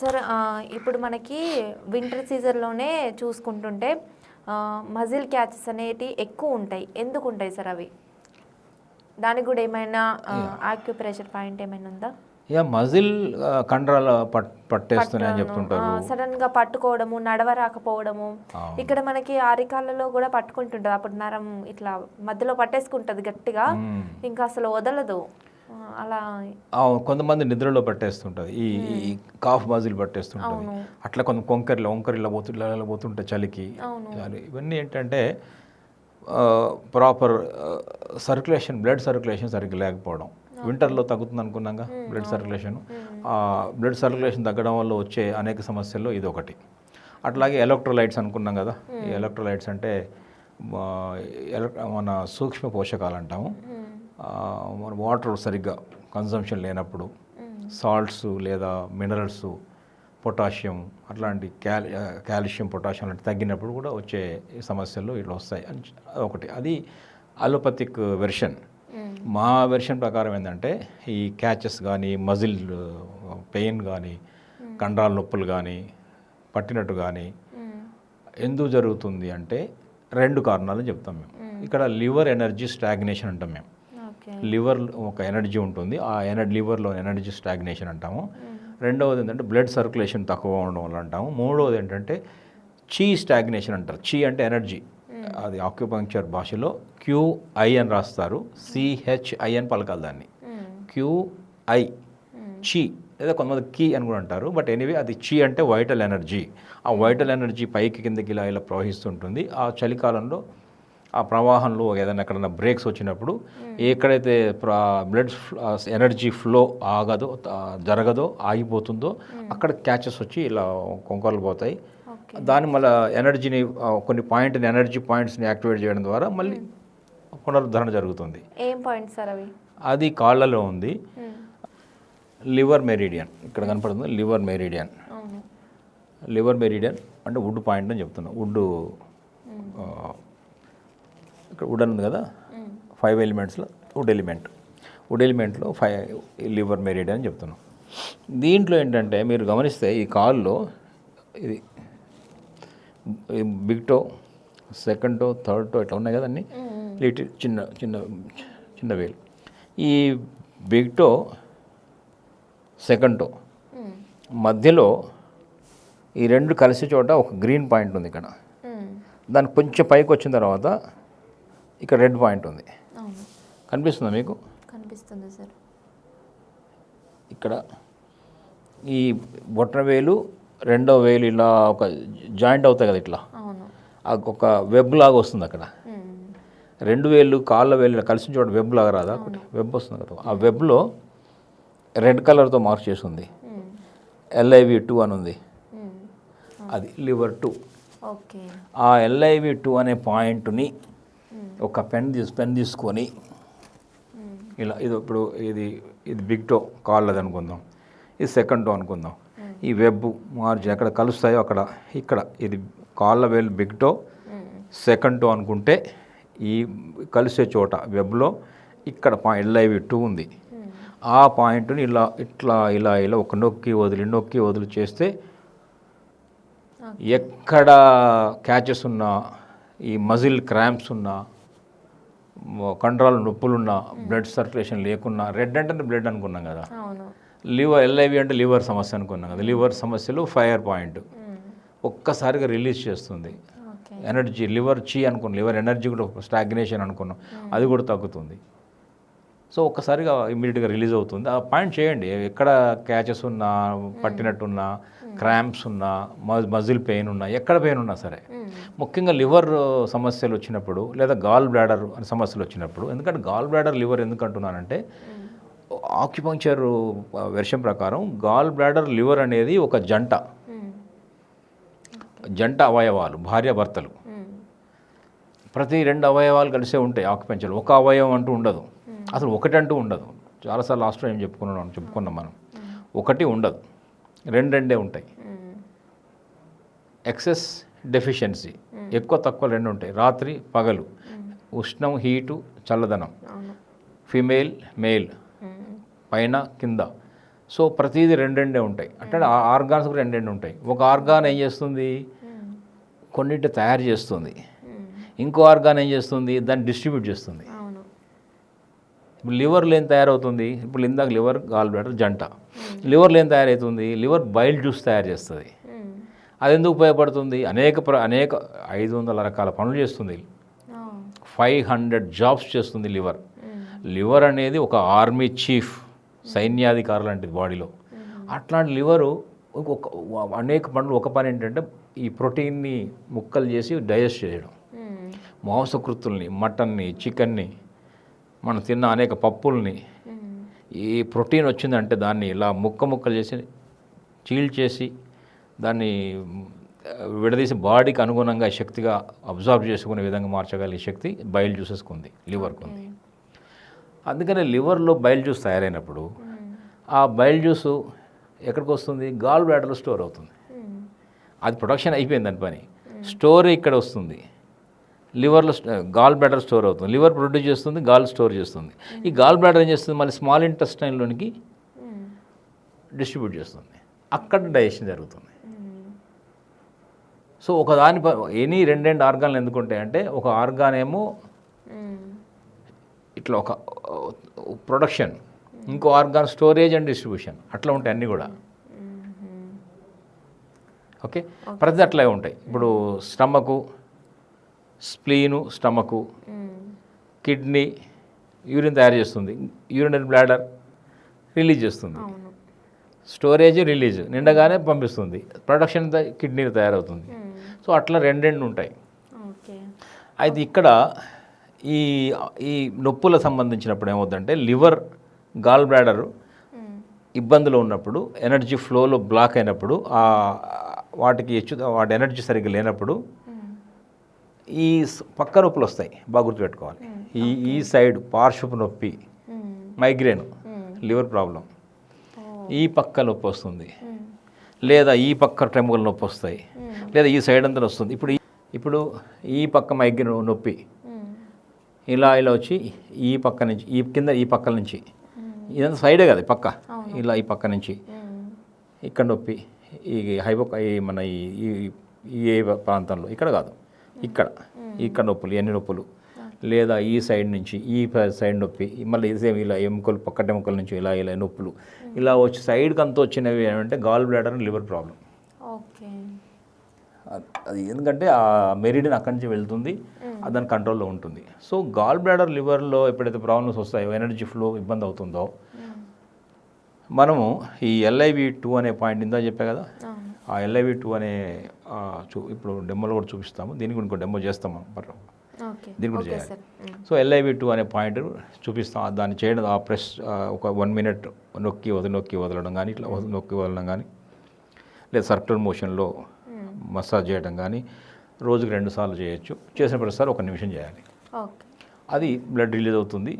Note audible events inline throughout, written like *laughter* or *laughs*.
Sir ఇప్పుడు మనకి winter సీజన్లోనే చూసుకుంటుంటే మజిల్ క్యాచెస్ అనేటి ఎక్కువ ఉంటాయి. ఎందుకు ఉంటాయి సార్ అవి? దానికి కూడా ఏమైనా ఆక్యుప్రెషర్ పాయింట్ ఏమైనా ఉందా? ఇక మజిల్ కండరాల పట్ పట్టేస్తున్నాయని చెప్తుంటారు. సడన్గా పట్టుకోవడము నడవరాకపోవడము. ఇక్కడ మనకి ఆరికాళ్ళలో కూడా పట్టుకుంటుంటది. అప్పుడు నరం ఇట్లా మధ్యలో పట్టేసుకుంటది గట్టిగా. ఇంకా అసలు వదలదు. అలా కొంతమంది నిద్రలో పట్టేస్తుంటుంది. ఈ కాఫ్ మజిల్ పట్టేస్తుంటుంది. అట్లా కొంత కొంకరిలో వంకరిలో పోతు పోతుంటే చలికి. ఇవన్నీ ఏంటంటే ప్రాపర్ సర్క్యులేషన్ బ్లడ్ సర్క్యులేషన్ సరిగ్గా లేకపోవడం. వింటర్లో తగ్గుతుంది అనుకున్నాగా బ్లడ్ సర్క్యులేషన్. ఆ బ్లడ్ సర్క్యులేషన్ తగ్గడం వల్ల వచ్చే అనేక సమస్యల్లో ఇది ఒకటి. అట్లాగే ఎలక్ట్రోలైట్స్ అనుకున్నాం కదా ఈ ఎలక్ట్రోలైట్స్ అంటే మన సూక్ష్మ పోషకాలు అంటాము. మన వాటర్ సరిగ్గా కన్సంప్షన్ లేనప్పుడు సాల్ట్స్ లేదా మినరల్స్ పొటాషియం అట్లాంటి క్యాల్ కాల్షియం పొటాషియం లాంటి తగ్గినప్పుడు కూడా వచ్చే సమస్యలు ఇట్లా వస్తాయి. అదొకటి. అది అలోపతిక్ వెర్షన్ మా వెర్షన్ ప్రకారం ఏంటంటే ఈ క్యాచెస్ కానీ మజిల్ పెయిన్ కానీ కండరాల నొప్పులు కానీ పట్టినట్టు కానీ ఎందుకు జరుగుతుంది అంటే రెండు కారణాలు చెప్తాం మేము. ఇక్కడ లివర్ ఎనర్జీ స్టాగ్నేషన్ అంటాం మేము. లివర్ ఒక ఎనర్జీ ఉంటుంది. ఆ ఎనర్జీ లివర్లో ఎనర్జీ స్టాగ్నేషన్ అంటాము. రెండవది ఏంటంటే బ్లడ్ సర్క్యులేషన్ తక్కువ ఉండడం వల్ల అంటాము. మూడవది ఏంటంటే చీ స్టాగ్నేషన్ అంటారు. చీ అంటే ఎనర్జీ. అది ఆక్యుపంక్చర్ భాషలో క్యూఐ అని రాస్తారు. సిహెచ్ఐ అని పలకాలి దాన్ని. క్యూఐ. చీ. లేదా కొంతమంది కీ అని కూడా అంటారు. బట్ ఎనీవే అది చీ అంటే వైటల్ ఎనర్జీ. ఆ వైటల్ ఎనర్జీ పైకి కిందకి ఇలా ఇలా ప్రవహిస్తుంటుంది. ఆ చలికాలంలో ఆ ప్రవాహంలో ఏదైనా ఎక్కడైనా బ్రేక్స్ వచ్చినప్పుడు ఎక్కడైతే బ్లడ్ ఎనర్జీ ఫ్లో ఆగదో జరగదో ఆగిపోతుందో అక్కడ క్యాచెస్ వచ్చి ఇలా కొంకర్లు పోతాయి. దాని మళ్ళీ ఎనర్జీని కొన్ని పాయింట్ని ఎనర్జీ పాయింట్స్ని యాక్టివేట్ చేయడం ద్వారా మళ్ళీ పునరుద్ధరణ జరుగుతుంది. ఏం పాయింట్ సార్ అవి? అది కాళ్ళలో ఉంది. Liver meridian. ఇక్కడ కనపడుతుంది లివర్ మెరిడియన్. లివర్ మెరిడియన్ అంటే వుడ్ పాయింట్ అని చెప్తున్నా. వుడ్ ఇక్కడ వుడ్ అని ఉంది కదా ఫైవ్ ఎలిమెంట్స్లో వుడ్ ఎలిమెంట్ వుడ్ ఎలిమెంట్లో ఫైవ్ లివర్ మెరిడియన్ అని చెప్తున్నాం. దీంట్లో ఏంటంటే మీరు గమనిస్తే ఈ కాల్లో ఇది big toe second toe third toe ఇట్లా ఉన్నాయి కదా అన్ని? లిటిల్ చిన్న చిన్న చిన్న వేలు ఈ బిగ్ టో సెకండ్ టో. మధ్యలో ఈ రెండు కలిసే చోట ఒక గ్రీన్ పాయింట్ ఉంది ఇక్కడ. దానికి కొంచెం పైకి వచ్చిన తర్వాత ఇక్కడ రెడ్ పాయింట్ ఉంది. కనిపిస్తుందా మీకు? కనిపిస్తుంది సార్. ఇక్కడ ఈ బొట్టన వేలు రెండో వేలు ఇలా ఒక జాయింట్ అవుతాయి కదా ఇట్లా? ఒక వెబ్ లాగా వస్తుంది అక్కడ. రెండు వేలు కాళ్ళ వేలు ఇలా కలిసిన చోట వెబ్ లాగా రాదా? ఒకటి వెబ్ వస్తుంది కదా. ఆ వెబ్లో రెడ్ కలర్తో మార్క్ చేసి ఉంది. ఎల్ఐవి టూ అని ఉంది. అది లివర్ టూ. ఓకే. ఆ ఎల్ఐవి టూ అనే పాయింట్ని ఒక పెన్ తీసు పెన్ తీసుకొని ఇలా ఇది ఇప్పుడు ఇది ఇది బిగ్ టో కాళ్ళది అనుకుందాం. ఇది సెకండ్ టో అనుకుందాం. ఈ వెబ్ మార్జిన్ ఎక్కడ కలుస్తాయో అక్కడ ఇక్కడ ఇది కాళ్ళ వేలు బిగ్ టో సెకండ్ టో అనుకుంటే ఈ కలిసే చోట వెబ్లో ఇక్కడ పాయింట్ ఎల్ఐవి టూ ఉంది. ఆ పాయింట్ని ఇలా ఇట్లా ఇలా ఇలా ఒక నొక్కి వదిలి నొక్కి వదిలి చేస్తే ఎక్కడ క్యాచెస్ ఉన్నా ఈ మజిల్ క్రాంప్స్ ఉన్నా కండరాల నొప్పులున్నా బ్లడ్ సర్క్యులేషన్ లేకున్నా రెడ్ అంటే బ్లడ్ అనుకున్నాం కదా. లివర్ ఎల్ఐవి అంటే లివర్ సమస్య అనుకున్నాం కదా. లివర్ సమస్యలు ఫైర్ పాయింట్. ఒక్కసారిగా రిలీజ్ చేస్తుంది. ఎనర్జీ లివర్ చీ అనుకున్నాం. లివర్ ఎనర్జీ కూడా స్టాగ్నేషన్ అనుకున్నాం. అది కూడా తగ్గుతుంది. సో ఒక్కసారిగా ఇమీడియట్గా రిలీజ్ అవుతుంది. ఆ పాయింట్ చేయండి. ఎక్కడ క్యాచెస్ ఉన్నా పట్టినట్టున్నా క్రాంప్స్ ఉన్నా మజిల్ పెయిన్ ఉన్నా ఎక్కడ పెయిన్ ఉన్నా సరే ముఖ్యంగా లివర్ సమస్యలు వచ్చినప్పుడు లేదా గాల్ బ్లాడర్ సమస్యలు వచ్చినప్పుడు ఎందుకంటే గాల్ బ్లాడర్ లివర్ ఎందుకు అంటున్నానంటే ఆక్యుపంక్చర్ వెర్షన్ ప్రకారం గాల్ బ్లాడర్ లివర్ అనేది ఒక జంట. జంట అవయవాలు భార్యాభర్తలు. ప్రతి రెండు అవయవాలు కలిసే ఉంటాయి ఆక్యుపెంచర్ ఒక అవయవం అంటూ ఉండదు. అసలు ఒకటి అంటూ ఉండదు. చాలాసార్లు లాస్ట్ టైం చెప్పుకున్నాం చెప్పుకున్నాం మనం. ఒకటి ఉండదు. రెండు రెండే ఉంటాయి. Excess deficiency. ఎక్కువ తక్కువ రెండు ఉంటాయి. రాత్రి పగలు. ఉష్ణం హీటు చల్లదనం. Female male. పైన కింద. సో ప్రతిదీ రెండు ఉంటాయి. అంటే ఆ ఆర్గాన్స్ కూడా రెండు ఉంటాయి. ఒక ఆర్గాన్ ఏం చేస్తుంది? కొన్నిటి తయారు చేస్తుంది. ఇంకో ఆర్గాన్ ఏం చేస్తుంది? దాన్ని డిస్ట్రిబ్యూట్ చేస్తుంది. ఇప్పుడు లివర్లో ఏం తయారవుతుంది. ఇప్పుడు ఇందాక లివర్ గాల్ బ్లాడర్ జంట. లివర్లో ఏం తయారవుతుంది లివర్ బైల్ జ్యూస్ తయారు చేస్తుంది. అది ఎందుకు ఉపయోగపడుతుంది? అనేక ప్ర అనేక ఐదు వందల రకాల పనులు చేస్తుంది. ఫైవ్ హండ్రెడ్ జాబ్స్ చేస్తుంది లివర్. లివర్ అనేది ఒక ఆర్మీ చీఫ్ సైన్యాధికారి లాంటిది బాడీలో. అట్లాంటి లివరు ఒక అనేక పనులు. ఒక పని ఏంటంటే ఈ ప్రోటీన్ని ముక్కలు చేసి డైజెస్ట్ చేయడం. మాంసకృతుల్ని మటన్ని చికెన్ని మనం తిన్న అనేక పప్పుల్ని. ఈ ప్రోటీన్ వచ్చిందంటే దాన్ని ఇలా ముక్క ముక్కలు చేసి చీల్చేసి దాన్ని విడదీసి బాడీకి అనుగుణంగా శక్తిగా అబ్జర్వ్ చేసుకునే విధంగా మార్చగలిగే శక్తి బయలు జ్యూసెస్కి ఉంది లివర్కి ఉంది. అందుకనే లివర్లో బయలు జ్యూస్ తయారైనప్పుడు ఆ బయలు జ్యూసు ఎక్కడికి వస్తుంది? గాల్ బ్లాడర్లో స్టోర్ అవుతుంది. అది ప్రొడక్షన్ అయిపోయింది దాని పని. స్టోర్ ఇక్కడ వస్తుంది. లివర్లో గాల్ బ్లాడర్ స్టోర్ అవుతుంది. లివర్ ప్రొడ్యూస్ చేస్తుంది గాల్ స్టోర్ చేస్తుంది. ఈ గాల్ బ్లాడర్ ఏం చేస్తుంది? మళ్ళీ స్మాల్ ఇంటెస్టైన్లోనికి మ్మ్. డిస్ట్రిబ్యూట్ చేస్తుంది. అక్కడ డైజెషన్ జరుగుతుంది. మ్మ్. సో ఒక దాని ఎనీ రెండు రెండు ఆర్గాన్లు ఎందుకు ఉంటాయంటే ఒక ఆర్గాన్ ఏమో మ్మ్. ఇట్లా ఒక ప్రొడక్షన్ ఇంకో ఆర్గాన్ స్టోరేజ్ అండ్ డిస్ట్రిబ్యూషన్ అట్లా ఉంటాయి అన్నీ కూడా. ఓకే? ప్రతి అట్లా ఉంటాయి. ఇప్పుడు stomach spleen stomach. Kidney urine తయారు చేస్తుంది యూరినరీ బ్లాడర్ రిలీజ్ చేస్తుంది స్టోరేజ్ రిలీజ్ నిండగానే పంపిస్తుంది ప్రొడక్షన్ కిడ్నీ తయారవుతుంది. సో అట్లా రెండు రెండు ఉంటాయి అయితే ఇక్కడ ఈ ఈ నొప్పుల సంబంధించినప్పుడు ఏమవుతుందంటే లివర్ గాల్ బ్లాడర్. ఇబ్బందులు ఉన్నప్పుడు ఎనర్జీ ఫ్లోలో బ్లాక్ అయినప్పుడు వాటికి హెచ్చు వాటి ఎనర్జీ సరిగ్గా లేనప్పుడు. ఈ పక్క నొప్పులు వస్తాయి బాగా గుర్తుపెట్టుకోవాలి ఈ ఈ సైడ్ పార్శ్వపు నొప్పి. మైగ్రేన్. Liver problem. ఈ పక్క నొప్పి వస్తుంది. లేదా ఈ పక్క టెంపుల్ నొప్పి వస్తాయి. లేదా ఈ సైడ్ అంతా వస్తుంది ఇప్పుడు ఇప్పుడు ఈ పక్క మైగ్రేన్ నొప్పి. ఇలా ఇలా వచ్చి ఈ పక్క నుంచి ఈ కింద ఈ పక్క నుంచి. ఇదంతా సైడే కదా పక్క. ఇలా ఈ పక్క నుంచి. ఇక్కడ నొప్పి ఈ హైపో ఈ మన ఈ ఈ- ప్రాంతంలో ఇక్కడ కాదు ఇక్కడ ఇక్కడ నొప్పులు ఎన్ని నొప్పులు? లేదా ఈ సైడ్ నుంచి ఈ సైడ్ నొప్పి మళ్ళీ సేమ్ ఇలా ఎముకలు పక్క ఎముకల నుంచి ఇలా ఇలా నొప్పులు. ఇలా వచ్చి సైడ్కి అంతా వచ్చినవి ఏమంటే gall bladder liver problem okay. అది ఎందుకంటే ఆ మెరిడిన్ అక్కడి నుంచి వెళ్తుంది అది దాని కంట్రోల్లో ఉంటుంది. సో గాల్ బ్లాడర్ లివర్లో ఎప్పుడైతే ప్రాబ్లమ్స్ వస్తాయో ఎనర్జీ ఫ్లో ఇబ్బంది అవుతుందో. మనము ఈ ఎల్ఐవి టూ అనే పాయింట్ ఇందా చెప్పా కదా? ఆ ఎల్ఐవి టూ అనే చూ ఇప్పుడు డెమోలో కూడా చూపిస్తాము. దీనికి ఇంకో డెమో చేస్తాము మనం. దీన్ని కూడా చేయాలి. సో ఎల్ఐవి టూ అనే పాయింట్ చూపిస్తాం. దాన్ని చేయడం ఆ ప్రెస్ ఒక వన్ మినిట్ నొక్కి వదిలి నొక్కి వదలడం కానీ ఇట్లా వదిలి నొక్కి వదలడం కానీ లేదా సర్క్యులర్ మోషన్లో మసాజ్ చేయడం కానీ రోజుకి రెండు సార్లు చేయొచ్చు. చేసిన ప్రతిసారి ఒక నిమిషం చేయాలి. అది బ్లడ్ రిలీజ్ అవుతుంది.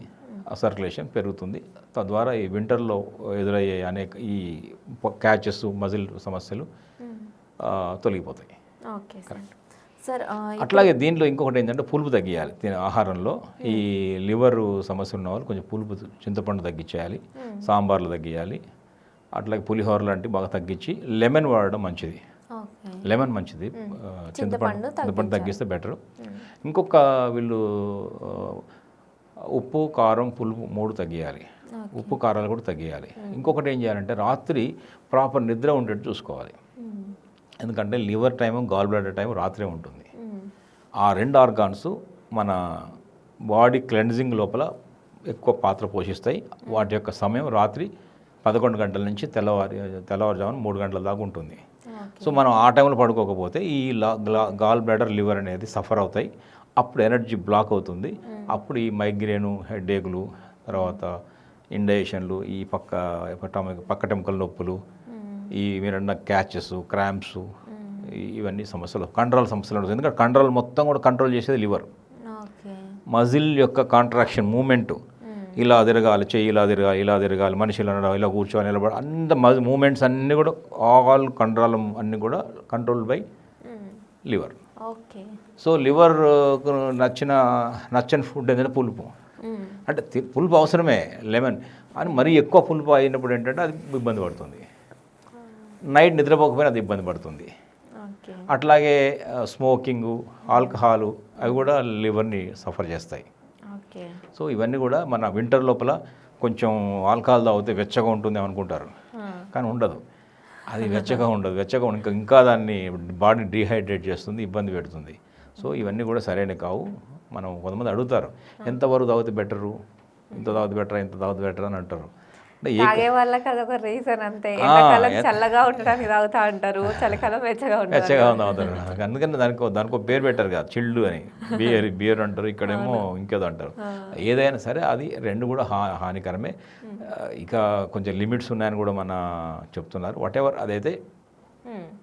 సర్క్యులేషన్ పెరుగుతుంది. తద్వారా ఈ వింటర్లో ఎదురయ్యే అనేక ఈ క్యాచెస్ మజిల్ సమస్యలు తొలగిపోతాయి. Okay sir. అట్లాగే దీంట్లో ఇంకొకటి ఏంటంటే పులుపు తగ్గియాలి. తినే ఆహారంలో ఈ లివర్ సమస్య ఉన్న వాళ్ళు కొంచెం పులుపు చింతపండు తగ్గించేయాలి. సాంబార్లు తగ్గియాలి. అట్లాగే పులిహోర లాంటివి బాగా తగ్గించి లెమన్ వాడడం మంచిది. లెమన్ మంచిది. చింతపండు చింతపండు తగ్గిస్తే బెటర్. ఇంకొక వీళ్ళు ఉప్పు కారం పులుపు మూడు తగ్గియాలి. ఉప్పు కారాలు కూడా తగ్గియాలి. ఇంకొకటి ఏం చేయాలంటే రాత్రి ప్రాపర్ నిద్ర ఉండేట్టు చూసుకోవాలి. ఎందుకంటే liver time gall bladder time రాత్రే ఉంటుంది. ఆ రెండు ఆర్గాన్స్ మన బాడీ క్లెన్జింగ్ లోపల ఎక్కువ పాత్ర పోషిస్తాయి. వాటి యొక్క సమయం రాత్రి పదకొండు గంటల నుంచి తెల్లవారి తెల్లవారుజామున మూడు గంటల దాకా ఉంటుంది. సో మనం ఆ టైంలో పడుకోకపోతే ఈ గాల్ బ్లాడర్ లివర్ అనేది సఫర్ అవుతాయి. అప్పుడు ఎనర్జీ బ్లాక్ అవుతుంది. అప్పుడు ఈ మైగ్రేను హెడేకులు తర్వాత ఇండైజేషన్లు ఈ పక్క పక్క- టెంకల నొప్పులు. ఈ మీరన్న క్యాచెస్ క్రాంప్స్ ఇవన్నీ సమస్యలు కంట్రోల్ సమస్యలు ఉంటుంది ఎందుకంటే కంట్రోల్ మొత్తం కూడా కంట్రోల్ చేసేది లివర్. మజిల్ యొక్క కాంట్రాక్షన్ మూమెంట్. మ్మ్. ఇలా తిరగాలి చెయ్యి ఇలా తిరగాలి ఇలా తిరగాలి మనిషి ఇలా నడవాలి, ఇలా కూర్చోవాలి నిలబడి అంత మూమెంట్స్ అన్నీ కూడా ఆల్ కంట్రోల్ అన్నీ కూడా control by. Liver. Okay. So liver నచ్చిన నచ్చని ఫుడ్ ఏంటంటే పులుపు. అంటే పులుపు అవసరమే లెమన్. అని మరీ ఎక్కువ ఫుల్ అయినప్పుడు ఏంటంటే అది ఇబ్బంది పడుతుంది. నైట్ నిద్రపోకపోయినా అది ఇబ్బంది పడుతుంది. అట్లాగే స్మోకింగు ఆల్కహాలు అవి కూడా లివర్ని సఫర్ చేస్తాయి. సో ఇవన్నీ కూడా మన వింటర్ లోపల కొంచెం ఆల్కహాల్ తాగితే వెచ్చగా ఉంటుంది అనుకుంటారు. కానీ ఉండదు. అది *laughs* వెచ్చగా ఉండదు. వెచ్చగా ఇంకా ఇంకా దాన్ని బాడీ డీహైడ్రేట్ చేస్తుంది ఇబ్బంది పెడుతుంది. సో ఇవన్నీ కూడా సరైన కావు. మనం కొంతమంది అడుగుతారు ఎంతవరకు తాగితే బెటరు? ఇంత తాగితే బెటర్? ఇంత తాగితే బెటర్? అని అంటారు. తాగే వాళ్ళకి అదొక రీజన్ అంతే. ఆ, ఎండాకాలం ఎ- చల్లగా ఉండడానికి తాగుతా అంటారు చలికాలం వెచ్చగా ఉంటారు వెచ్చగా ఉంది అవుతారు అందుకని దానికి దానికి ఒక పేరు పెట్టారు కదా చిల్డు అని. బియర్ బియర్ అంటారు ఇక్కడేమో ఇంకేదో అంటారు. ఏదైనా సరే అది రెండు కూడా హా హానికరమే. ఇక కొంచెం లిమిట్స్ ఉన్నాయని కూడా మన చెప్తున్నారు. వాట్ ఎవర్ అదైతే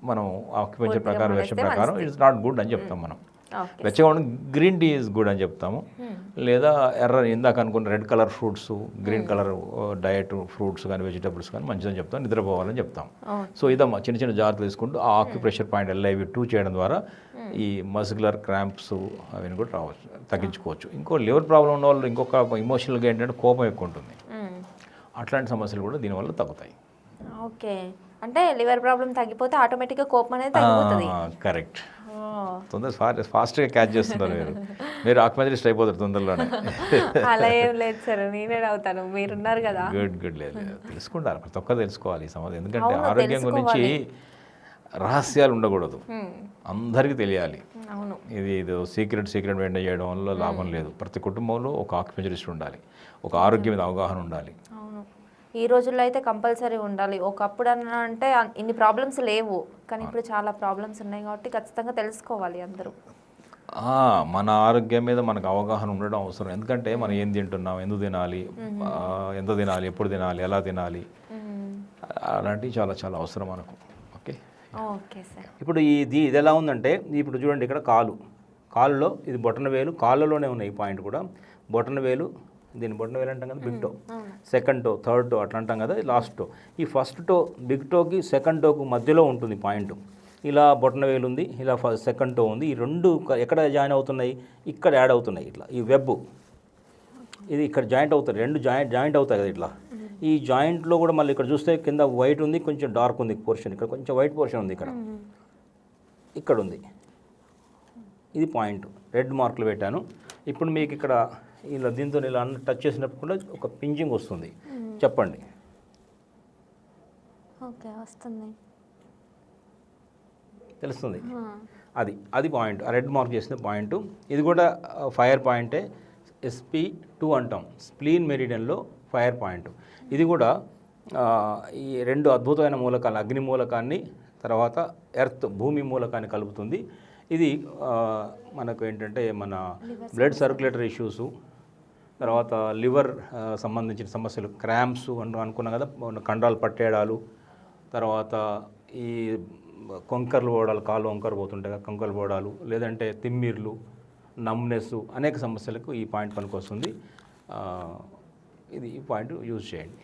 మనం ఆక్యుపెన్షన్ ప్రకారం వేసే ప్రకారం ఇట్స్ నాట్ గుడ్ అని చెప్తాం మనం. వెచ్చగా ఉండి గ్రీన్ టీ ఈజ్ గుడ్ అని చెప్తాము. లేదా ఎర్ర ఇందాక అనుకున్న red colour fruits green colour diet fruits కానీ వెజిటబుల్స్ కానీ మంచిదని చెప్తాం నిద్రపోవాలని చెప్తాం సో ఇదమ్మా చిన్న చిన్న జాగ్రత్తలు తీసుకుంటూ ఆ ఆక్యుప్రెషర్ పాయింట్ ఎల్ఐవి టూ చేయడం ద్వారా ఈ మస్కులర్ క్రాంప్స్ అవన్నీ కూడా రావచ్చు తగ్గించుకోవచ్చు. ఇంకో లివర్ ప్రాబ్లం ఉన్న వాళ్ళు ఇంకొక ఇమోషనల్గా ఏంటంటే కోపం ఎక్కువ ఉంటుంది. అట్లాంటి సమస్యలు కూడా దీనివల్ల తగ్గుతాయి. ఓకే అంటే లివర్ ప్రాబ్లం తగ్గిపోతే ఆటోమేటిక్గా కోపం అనేది తగ్గిపోతుంది. కరెక్ట్. తొందర ఫాస్ట్ ఫాస్ట్గా క్యాచ్ చేస్తున్నారు మీరు. *laughs* మీరు ఆక్యుమెంటలిస్ట్ అయిపోతారు తొందరలోనే. *laughs* అలా ఏం లేదు సార్ నేనే అవుతాను మీరున్నారు కదా. Good good. లేదు. తెలుసుకుంటారు. ప్రతి ఒక్కరు తెలుసుకోవాలి ఈ సమాజం ఎందుకంటే ఆరోగ్యం గురించి రహస్యాలు ఉండకూడదు. అందరికీ తెలియాలి. అవును. ఇది ఇది సీక్రెట్ సీక్రెట్ మెయింటైన్ చేయడం వల్ల లాభం లేదు. ప్రతి కుటుంబంలో ఒక ఆక్యుపెంచరిస్ట్ ఉండాలి. ఒక ఆరోగ్యం మీద అవగాహన ఉండాలి. ఈ రోజుల్లో అయితే కంపల్సరీ ఉండాలి. ఒకప్పుడు అన్న అంటే ఇన్ని ప్రాబ్లమ్స్ లేవు. కానీ ఇప్పుడు చాలా ప్రాబ్లమ్స్ ఉన్నాయి కాబట్టి ఖచ్చితంగా తెలుసుకోవాలి అందరూ. ఆ, మన ఆరోగ్యం మీద మనకు అవగాహన ఉండడం అవసరం. ఎందుకంటే మనం ఏం తింటున్నాం ఎందుకు తినాలి ఎంత తినాలి ఎప్పుడు తినాలి ఎలా తినాలి. అలాంటివి చాలా చాలా అవసరం మనకు. ఓకే? Okay sir. ఇప్పుడు ఇది ఇది ఎలా ఉందంటే ఇప్పుడు చూడండి ఇక్కడ కాలు. కాలులో ఇది బొటన వేలు కాళ్ళలోనే ఉన్నాయి ఈ పాయింట్ కూడా. బొటన వేలు దీన్ని బొటన వేలు అంటాం కదా big toe second toe third toe అట్లా అంటాం కదా లాస్ట్ టో ఈ ఫస్ట్ టో బిగ్ టోకి సెకండ్ టోకు మధ్యలో ఉంటుంది పాయింట్ ఇలా బొటన వేలు ఉంది ఇలా సెకండ్ టో ఉంది. ఈ రెండు ఎక్కడ జాయిన్ అవుతున్నాయి? ఇక్కడ యాడ్ అవుతున్నాయి ఇట్లా. ఈ వెబ్ ఇది ఇక్కడ జాయింట్ అవుతాయి రెండు జాయింట్ జాయింట్ అవుతాయి కదా ఇట్లా. ఈ జాయింట్లో కూడా మళ్ళీ ఇక్కడ చూస్తే కింద వైట్ ఉంది కొంచెం డార్క్ ఉంది పోర్షన్ ఇక్కడ కొంచెం వైట్ పోర్షన్ ఉంది ఇక్కడ. ఇక్కడ ఉంది. ఇది పాయింట్ రెడ్ మార్కులు పెట్టాను. ఇప్పుడు మీకు ఇక్కడ ఇలా దీంతో ఇలా అన్న టచ్ చేసినప్పుడు కూడా ఒక పింజింగ్ వస్తుంది. చెప్పండి. ఓకే వస్తుంది. తెలుస్తుంది. అది అది పాయింట్. రెడ్ మార్క్ చేసిన పాయింట్. ఇది కూడా ఫైర్ పాయింటే ఎస్పీ టూ అంటాం. స్ప్లీన్ మెరిడియన్లో ఫైర్ పాయింట్. ఇది కూడా ఈ రెండు అద్భుతమైన మూలకాలు అగ్ని మూలకాన్ని తర్వాత ఎర్త్ భూమి మూలకాన్ని కలుపుతుంది. ఇది మనకు ఏంటంటే మన బ్లడ్ సర్క్యులేటరీ ఇష్యూసు తర్వాత లివర్ సంబంధించిన సమస్యలు క్రాంప్స్ అను అనుకున్నాం కదా కండరాలు పట్టేయడాలు తర్వాత ఈ కొంకర్లు పోవడాలు కాలు వంకర పోతుంటాయి కదా కొంకర్లు పోవడాలు లేదంటే తిమ్మిర్లు నమ్నెస్ అనేక సమస్యలకు ఈ పాయింట్ పనికొస్తుంది. వస్తుంది ఇది ఈ పాయింట్ యూజ్ చేయండి.